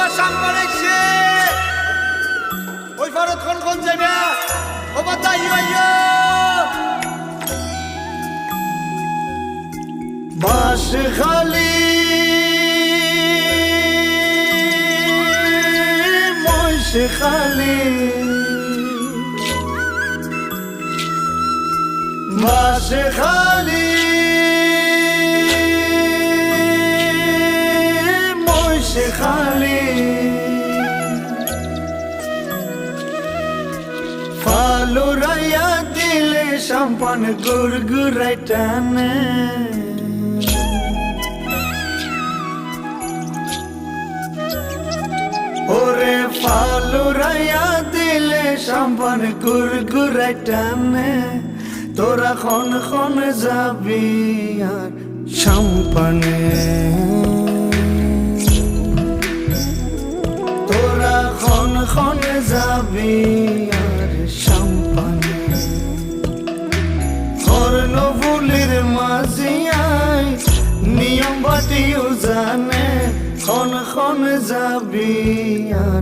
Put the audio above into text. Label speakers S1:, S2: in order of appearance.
S1: বাবা সামনে এসে। ওই ভারত কোন কোন যাবে বাতা ইয়ো বাস খালি। মশ খালি। বাস খালি। খালি ফালুরাইয়া দিলে সম্পান গুরগুরাই টানে ওরে ফালুরাইয়া দিলে সম্পান গুরগুরাই টানে তোরা খন খন যাবি আর সম্পানে খন যাবি আর সম্পানে ভুলির মাঝিয়াই নিয়ম বাটিও জানে খন খন যাবি আর